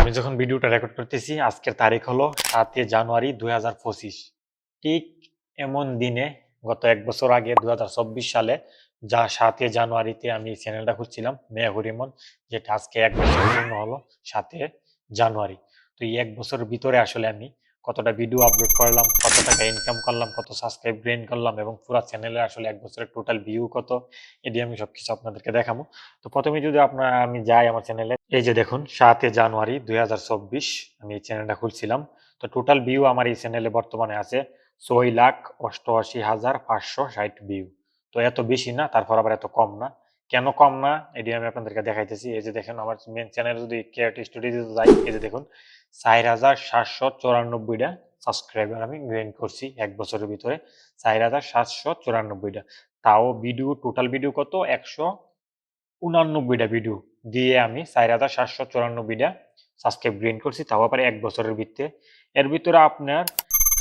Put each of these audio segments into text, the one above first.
আমি যখন ভিডিওটা রেকর্ড করতেছি, আজকের তারিখ হলো সাতই জানুয়ারি দুই ঠিক এমন দিনে, গত এক বছর আগে দুই হাজার চব্বিশ সালে, যা সাতই জানুয়ারিতে আমি চ্যানেলটা খুঁজছিলাম মেয়া হরিমন যেটা আজকে এক বছর পূর্ণ হলো সাতই জানুয়ারি। তো এই এক বছরের ভিতরে আসলে আমি কতটা ভিডিও আপলোড করলাম, কত টাকা ইনকাম করলাম, কত সাবস্ক্রাইব গেইন করলাম এবং পুরো চ্যানেলে আসলে এক বছরের টোটাল ভিউ কত এটি আমি সবকিছু আপনাদেরকে দেখাবো। তো প্রথমে যদি আপনার, আমি যাই আমার চ্যানেলে এই যে দেখুন, সাতই জানুয়ারি দুই হাজার চব্বিশ আমি এই চ্যানেলটা খুলছিলাম। তো টোটাল ভিউ আমার এই চ্যানেলে বর্তমানে আছে ছয় লাখ অষ্টআশি হাজার পাঁচশো ষাট ভিউ তো এত বেশি না, তারপর আবার এত কম না। কেন কম না? এটি আমি আপনাদেরকে দেখাইতেছি। এই যে দেখেন, আমার মেন চ্যানেল যদি কেয়ারটি স্টুডিও যাই এই যে দেখুন, চার হাজার সাতশো চৌরানব্বইটা সাবস্ক্রাইবার আমি গেইন করছি এক বছরের ভিতরে। চার হাজার সাতশো চৌরানব্বইটা। তাও ভিডিও টোটাল ভিডিও কত? একশো উনানব্বইটা ভিডিও দিয়ে আমি চার হাজার সাতশো চৌরানব্বইটা সাবস্ক্রাইব গেইন করছি, তাও আবার এক বছরের ভিতরে এর ভিতরে আপনার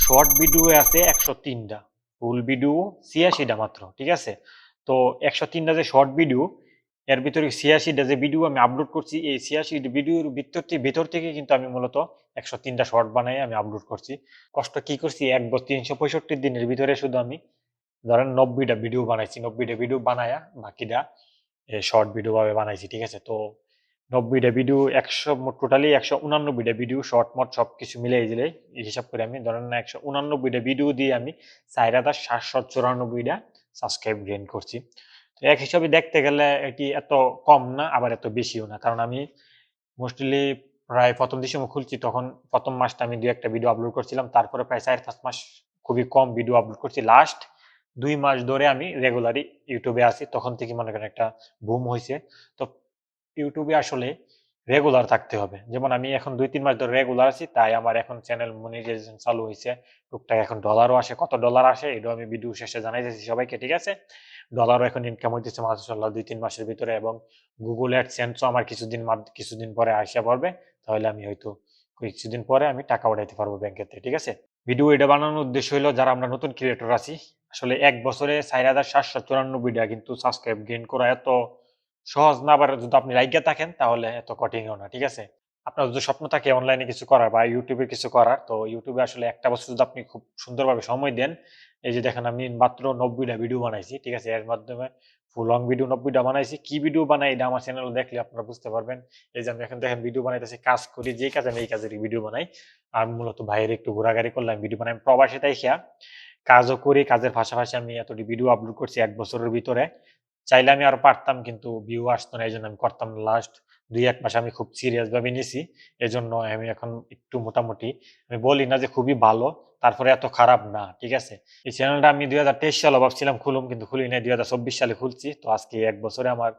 শর্ট ভিডিও আছে একশো তিনটা। ফুল ভিডিও ছিয়াশিটা মাত্র, ঠিক আছে? তো একশো তিনটা যে শর্ট ভিডিও এর ভিতরে ছিয়াশিটা যে ভিডিও আমি আপলোড করছি, এই ছিয়াশি ভিডিওর ভিতর ভিতর থেকে কিন্তু আমি মূলত একশো তিনটা শর্ট বানাই, আমি আপলোড করছি। কষ্ট কি করছি? এক তিনশো পঁয়ষট্টি দিনের ভিতরে শুধু আমি ধরেন নব্বইটা ভিডিও বানাইছি, নব্বইটা ভিডিও বানায়া বাকিটা শর্ট ভিডিও ভাবে বানাইছি, ঠিক আছে? তো নব্বইটা ভিডিও একশো মোট টোটালি একশো উনানব্বইটা ভিডিও শর্ট মট সব কিছু মিলিয়ে এই হিসাব করে আমি ধরেন একশো উনানব্বইটা ভিডিও দিয়ে আমি চার হাজার সাতশো চুরানব্বইটা সাবস্ক্রাইব গেইন করছি। তো এক হিসাবে দেখতে গেলে এটি এত কম না, আবার এত বেশিও না। কারণ আমি মোস্টলি প্রায় প্রথম ডিসেম্বর খুলছি, তখন প্রথম মাসটা আমি দু একটা ভিডিও আপলোড করছিলাম। তারপরে প্রায় চার পাঁচ মাস খুবই কম ভিডিও আপলোড করছি। লাস্ট দুই মাস ধরে আমি রেগুলারই ইউটিউবে আসি তখন থেকে মনে করেন একটা বুম হয়েছে তো ইউটিউবে আসলে রেগুলার থাকতে হবে। যেমন আমি এখন দুই, তিন মাস ধরে রেগুলার আছি, তাই আমার এখন চ্যানেল মনিটাইজেশন চালু হয়েছে টুকটাক এখন ডলারও আসে। কত ডলার আসে, এটাও আমি ভিডিও শেষে জানাইতেছি সবাইকে, ঠিক আছে? ডলারও এখন ইনকাম হইতেছে মাসাল্লাহ দুই, তিন মাসের ভিতরে এবং গুগল অ্যাডসেন্সও আমার কিছুদিন কিছুদিন পরে আসা পড়বে। তাহলে আমি হয়তো কিছুদিন পরে আমি টাকা উঠাইতে পারব ব্যাংকের থেকে, ঠিক আছে? ভিডিও এটা বানানোর উদ্দেশ্য হলো যারা আমরা নতুন ক্রিয়েটর আছি, আসলে এক বছরে চার হাজার সাতশো চুরানব্বইটা কিন্তু সাবস্ক্রাইব গেইন করা এত সহজ না আবার যদি আপনি লাইকে থাকেন, তাহলে এত কঠিনও না, ঠিক আছে? আপনার যদি স্বপ্ন থাকে অনলাইনে কিছু করার বা ইউটিউবে কিছু করার, তো ইউটিউবে আসলে একটা বছর যদি আপনি খুব সুন্দরভাবে সময় দেন, এই যে দেখেন আমি মাত্র নব্বইটা ভিডিও বানাইছি, ঠিক আছে? এর মাধ্যমে ফুল লং ভিডিও নব্বইটা বানাইছি। কি ভিডিও বানাই এটা আমার চ্যানেল দেখলে আপনারা বুঝতে পারবেন। এই যে আমি এখন দেখেন ভিডিও বানাইতেছি, কাজ করি, যে কাজে আমি এই কাজের ভিডিও বানাই। আর মূলত বাইরে একটু ঘোরাঘুরি করলাম ভিডিও বানাই। প্রবাসে তাই খেয়া কাজও করি, কাজের পাশাপাশি আমি এতটি ভিডিও আপলোড করছি এক বছরের ভিতরে। চাইলে আমি আরও পারতাম, কিন্তু ভিউ আসতো না এই জন্য আমি করতাম লাস্ট দুই, এক মাস আমি খুব সিরিয়াস ভাবে নিয়েছি এজন্য আমি এখন একটু মোটামুটি, আমি বলি না যে খুবই ভালো, তারপরে এত খারাপ না, ঠিক আছে? এই চ্যানেলটা আমি দুই হাজার তেইশ সালে ভাবছিলাম খুলুম, কিন্তু খুলি নাই, দুই হাজার চব্বিশ সালে খুলছি, তো আজকে এক বছরে আমার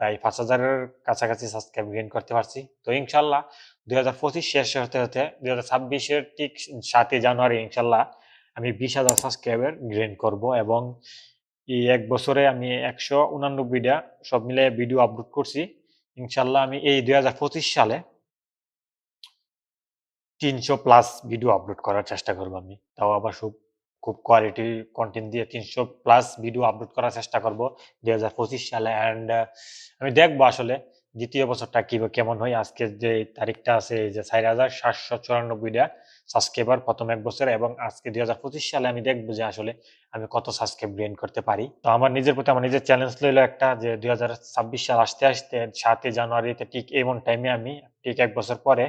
প্রায় পাঁচ হাজারের কাছাকাছি সাবস্ক্রাইব গেইন করতে পারছি। তো ইনশাল্লাহ দুই হাজার পঁচিশ শেষ হতে হতে দুই হাজার ছাব্বিশের ঠিক সাতই জানুয়ারি ইনশাল্লাহ আমি বিশ হাজার সাবস্ক্রাইবার গেইন করব এবং এই এক বছরে আমি একশো উনানব্বইটা সব মিলে ভিডিও আপলোড করছি। ইনশাল্লাহ আমি এই দুই হাজার পঁচিশ সালে তিনশো প্লাস ভিডিও আপলোড করার চেষ্টা করব আমি। তাও আবার খুব খুব কোয়ালিটি কন্টেন্ট দিয়ে তিনশো প্লাস ভিডিও আপলোড করার চেষ্টা করব দুই হাজার পঁচিশ সালে। অ্যান্ড আমি দেখব আসলে দ্বিতীয় বছরটা কি কেমন হয়। আজকের যে তারিখটা আছে যে চার হাজার সাতশো চুরানব্বইটা সাবস্ক্রাইবার প্রথম এক বছর এবং আজকে দুই হাজার পঁচিশ সালে আমি দেখব যে আসলে আমি কত সাবস্ক্রাইব গেন করতে পারি। তো আমার নিজের প্রতি আমার নিজের চ্যালেঞ্জ লইলো একটা যে দুই হাজার ছাব্বিশ সাল আসতে আসতে সাতই জানুয়ারিতে ঠিক এমন টাইমে আমি ঠিক এক বছর পরে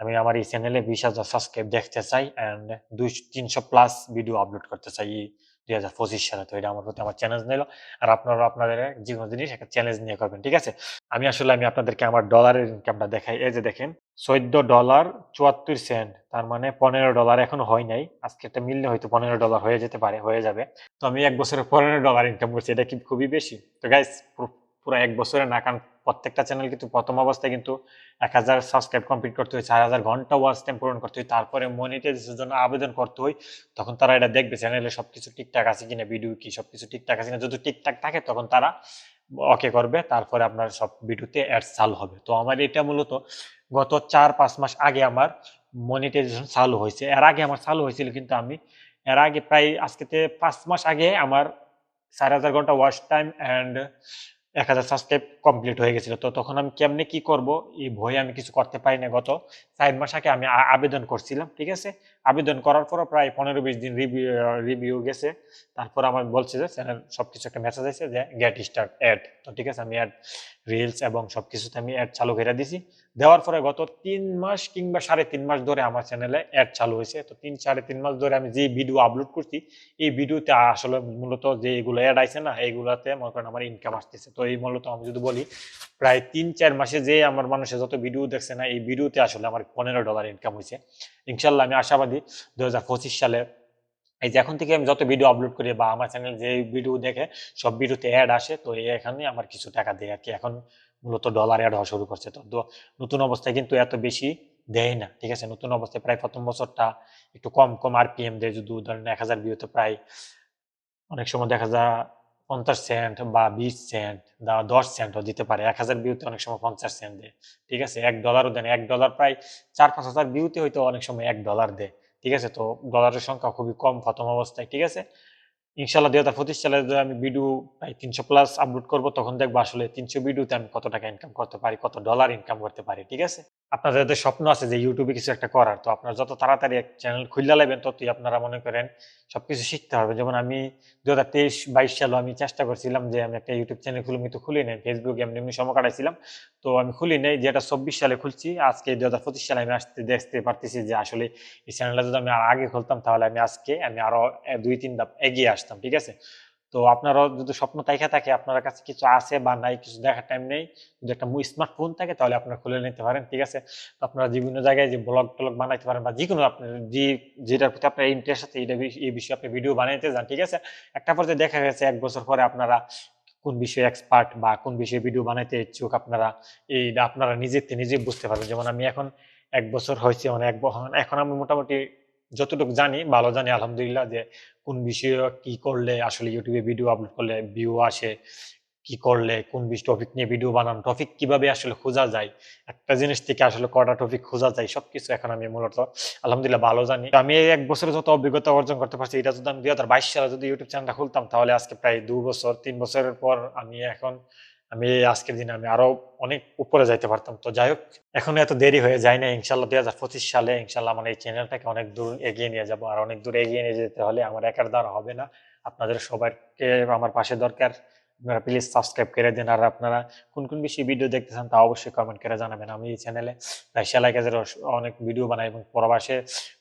আমি আমার এই চ্যানেলে বিশ হাজার সাবস্ক্রাইব দেখতে চাই অ্যান্ড দুই তিনশো প্লাস ভিডিও আপলোড করতে চাই। দুই হাজার পঁচিশ সালে তো এটা আমার প্রতি আমার চ্যালেঞ্জ নিল। আর আপনারা আপনাদের যে কোনো জিনিস একটা চ্যালেঞ্জ নিয়ে করবেন, ঠিক আছে? আমি আসলে আমি আপনাদেরকে আমার ডলারের ইনকামটা দেখাই। এই যে দেখেন, চোদ্দ ডলার চুয়াত্তর সেন্ট তার মানে পনেরো ডলার এখনও হয় নাই। আজকে একটা মিললে হয়তো পনেরো ডলার হয়ে যেতে পারে, হয়ে যাবে। তো আমি এক বছরে পনেরো ডলার ইনকাম করছি, এটা কি খুবই বেশি? তো গাইস পুরো এক বছরে না, কারণ প্রত্যেকটা চ্যানেল কিন্তু প্রথম অবস্থায় কিন্তু এক হাজার সাবস্ক্রাইব কমপ্লিট করতে হয় চার হাজার ঘণ্টা ওয়াচ টাইম পূরণ করতে হয় তারপরে মনিটাইজেশনের জন্য আবেদন করতে হয়। তখন তারা এটা দেখবে চ্যানেলে সবকিছু ঠিকঠাক আছে কিনা ভিডিও কি সবকিছু ঠিকঠাক আছে কিনা, যদি ঠিকঠাক থাকে তখন তারা ওকে করবে, তারপরে আপনার সব ভিডিওতে অ্যাড চালু হবে। তো আমার এটা মূলত গত চার পাঁচ মাস আগে আমার মনিটাইজেশন চালু হয়েছে। এর আগে আমার চালু হয়েছিল কিন্তু আমি, এর আগে প্রায় আজকেতে পাঁচ মাস আগে আমার চার হাজার ঘণ্টা ওয়াচ টাইম অ্যান্ড এক হাজার সাবস্ক্রাইব কমপ্লিট হয়ে গেছিল। তো তখন আমি কেমনে কি করব? এই ভয়ে আমি কিছু করতে পারি না গত চার মাস আগে আমি আবেদন করছিলাম, ঠিক আছে? আবেদন করার পর প্রায় পনেরো বিশ দিন রিভিউ রিভিউ গেছে। তারপর আমার বলছে যে, চ্যানেল, সবকিছু একটা মেসেজ আছে যে গেট স্টার্ট অ্যাড তো ঠিক আছে, আমি অ্যাড রিলস এবং সবকিছুতে আমি অ্যাড চালু করে দিছি। দেওয়ার পরে গত তিন মাস কিংবা সাড়ে তিন মাস ধরে আমার চ্যানেলে অ্যাড চালু হয়েছে। তো তিন, সাড়ে তিন মাস ধরে আমি যে ভিডিও আপলোড করছি, এই ভিডিওতে আসলে মূলত যে এগুলো অ্যাড আইছে না এইগুলাতে মনে করেন আমার ইনকাম আসতেছে। তো এই মূলত আমি যদি বলি, প্রায় তিন, চার মাসে যে আমার মানুষের যত ভিডিও দেখছে না, এই ভিডিওতে আসলে আমার পনেরো ডলার ইনকাম হয়েছে। ইনশাল্লাহ আমি আশাবাদী দু হাজার পঁচিশ সালে। এই যে এখন থেকে আমি যত ভিডিও আপলোড করি বা আমার চ্যানেল যে ভিডিও দেখে, সব ভিডিওতে অ্যাড আসে, তো এখানে আমার কিছু টাকা দেয় আর কি এখন মূলত ডলার অ্যাড হওয়া শুরু করছে তো। নতুন অবস্থায় কিন্তু এত বেশি দেয় না, ঠিক আছে? নতুন অবস্থায় প্রায় প্রথম বছরটা একটু কম কম আরপিএম দেয়, যদি ধরেন এক হাজার ভিউতে প্রায় অনেক সময় দেখা যায় পঞ্চাশ সেন্ট বা বিশ সেন্ট বা দশ সেন্টও দিতে পারে। এক হাজার ভিউতে অনেক সময় পঞ্চাশ সেন্ট দেয়, ঠিক আছে? এক ডলারও দেন এক ডলার প্রায় চার পাঁচ হাজার ভিউতে হয়তো অনেক সময় এক ডলার দেয়। ঠিক আছে? তো ডলারের সংখ্যা খুবই কম, প্রথম অবস্থায়, ঠিক আছে? ইনশাল্লাহ দুই হাজার পঁচিশ সালে আমি ভিডিও প্রায় তিনশো প্লাস আপলোড করব, তখন দেখব আসলে তিনশো ভিডিওতে আমি কত টাকা ইনকাম করতে পারি, কত ডলার ইনকাম করতে পারি, ঠিক আছে? আপনাদের যাদের স্বপ্ন আছে যে ইউটিউবে কিছু একটা করার, তো আপনারা যত তাড়াতাড়ি এক চ্যানেল খুললে নেবেন ততই আপনারা মনে করেন সবকিছু শিখতে পারবেন যেমন আমি দু হাজার তেইশ বাইশ সালে আমি চেষ্টা করছিলাম যে আমি একটা ইউটিউব চ্যানেল খুলি আমি তো খুলি নাই। ফেসবুক এমনি এমনি সময় কাটাইছিলাম। তো আমি খুলি নাই, যেটা চব্বিশ সালে খুলছি, আজকে দু হাজার পঁচিশ সালে আমি আসতে দেখতে পারতেছি যে আসলে এই চ্যানেলটা যদি আমি আর আগে খুলতাম, তাহলে আমি আজকে আমি আরও দুই, তিন ধাপ এগিয়ে আসতাম, ঠিক আছে? তো আপনারও যদি স্বপ্ন তাইকা থাকে, আপনার কাছে কিছু আছে বা নাই, কিছু দেখার টাইম নেই, যদি একটা স্মার্টফোন থাকে, তাহলে আপনারা খুলে নিতে পারেন, ঠিক আছে? তো আপনারা বিভিন্ন জায়গায় যে ব্লগ টলগ বানাইতে পারেন বা যে কোনো আপনার যে, যেটার প্রতি আপনার ইন্টারেস্ট আছে এই বিষয়ে আপনি ভিডিও বানাইতে যান, ঠিক আছে? একটা পর্যায়ে দেখা গেছে, এক বছর পরে আপনারা কোন বিষয়ে এক্সপার্ট বা কোন বিষয়ে ভিডিও বানাইতে ইচ্ছুক আপনারা, এই আপনারা নিজেতে নিজে বুঝতে পারবেন। যেমন আমি এখন এক বছর হয়েছে মানে এক এখন আমি মোটামুটি যতটুকু জানি, ভালো জানি, আলহামদুলিল্লাহ, যে কোন বিষয়ে কি করলে, আসলে ইউটিউবে ভিডিও আপলোড করলে ভিউ আসে কি করলে, কোন বিষ টপিক নিয়ে ভিডিও বানানো টপিক কীভাবে আসলে খোঁজা যায়, একটা জিনিস থেকে আসলে কটা টপিক খোঁজা যায়, সবকিছু এখন আমি মূলত, আলহামদুলিল্লাহ ভালো জানি। আমি এক বছরে যত অভিজ্ঞতা অর্জন করতে পারছি, এটা যদি আমি দুই হাজার বাইশ সালে যদি ইউটিউব চ্যানেলটা খুলতাম, তাহলে আজকে প্রায় দু বছর, তিন বছরের পর আমি এখন, আমি আজকের দিনে আমি আরও অনেক উপরে যাইতে পারতাম। তো যাই হোক, এখন এত দেরি হয়ে যায় না ইনশাল্লাহ দুই হাজার পঁচিশ সালে ইনশাল্লাহ আমার এই চ্যানেলটাকে অনেক দূর এগিয়ে নিয়ে যাব। আর অনেক দূর এগিয়ে নিয়ে যেতে হলে আমার একার দ্বারা হবে না। আপনাদের সবাইকে আমার পাশে দরকার। আপনারা প্লিজ সাবস্ক্রাইব করে দিন। আর আপনারা কোন কোন বিষয়ে ভিডিও দেখতেছেন তা অবশ্যই কমেন্ট করে জানাবেন। আমি এই চ্যানেলে সেলাই কাজের অনেক ভিডিও বানাই এবং প্রবাসে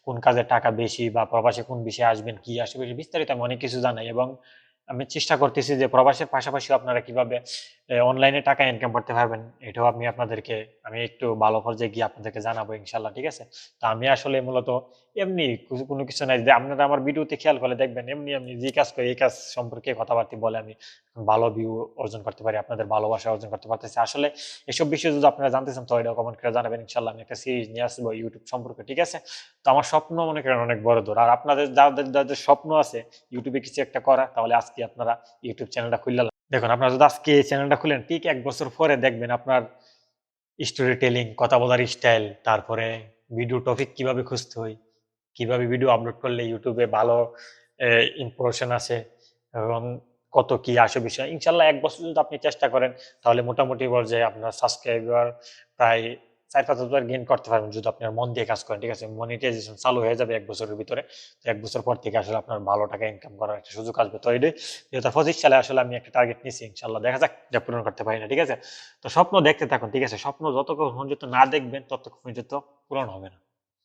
কোন কাজে টাকা বেশি বা প্রবাসে কোন বিষয়ে আসবেন, কি আসবে, বিস্তারিত আমি অনেক কিছু জানাই এবং আমি চেষ্টা করতেছি যে প্রবাসের পাশাপাশি আপনারা কীভাবে অনলাইনে টাকা ইনকাম করতে পারবেন, এটাও আমি আপনাদেরকে, আমি একটু ভালো পর্যায়ে গিয়ে আপনাদেরকে জানাব ইনশাল্লাহ ঠিক আছে? তো আমি আসলে মূলত এমনি কোনো কিছু নাই, যে আপনারা আমার ভিডিওতে খেয়াল করে দেখবেন, এমনি আমি যে কাজ করি, এই কাজ সম্পর্কে কথাবার্তা বলে আমি ভালো ভিউ অর্জন করতে পারি, আপনাদের ভালোবাসা অর্জন করতে পারতেছি। আসলে এসব বিষয়ে যদি আপনারা জানতে চান, তো এটা কমেন্ট করে জানাবেন ইনশাল্লাহ আমি একটা সিরিজ নিয়ে আসব ইউটিউব সম্পর্কে, ঠিক আছে? তো আমার স্বপ্ন মনে করেন অনেক বড় দূর আর আপনাদের, যাদের যাদের স্বপ্ন আছে ইউটিউবে কিছু একটা করা, তাহলে আজকে আপনারা ইউটিউব চ্যানেলটা খুললে দেখুন, আপনারা যদি আজকে এই চ্যানেলটা খুলেন, ঠিক এক বছর পরে দেখবেন আপনার স্টোরি টেলিং কথা বলার স্টাইল তারপরে ভিডিও টপিক কীভাবে খুঁজতে হয়, কীভাবে ভিডিও আপলোড করলে ইউটিউবে ভালো ইম্প্রেশন আছে এবং কত কি আসে বিষয়। ইনশাল্লাহ এক বছর যদি আপনি চেষ্টা করেন, তাহলে মোটামুটি পর্যায়ে আপনার সাবস্ক্রাইবার প্রায় চার পাঁচ হাজার গেইন করতে পারবেন যদি আপনার মন দিয়ে কাজ করেন, ঠিক আছে? মনিটাইজেশন চালু হয়ে যাবে এক বছরের ভিতরে। তো এক বছর পর থেকে আসলে আপনার ভালো টাকা ইনকাম করার একটা সুযোগ আসবে। তো এটাই দুই হাজার পঁচিশ সালে আসলে আমি একটা টার্গেট নিয়েছি ইনশাল্লাহ দেখা যাক যা পূরণ করতে পারি না, ঠিক আছে? তো স্বপ্ন দেখতে থাকুন, ঠিক আছে? স্বপ্ন যতক্ষণ পর্যন্ত না দেখবেন, ততক্ষণ পর্যন্ত পূরণ হবে না।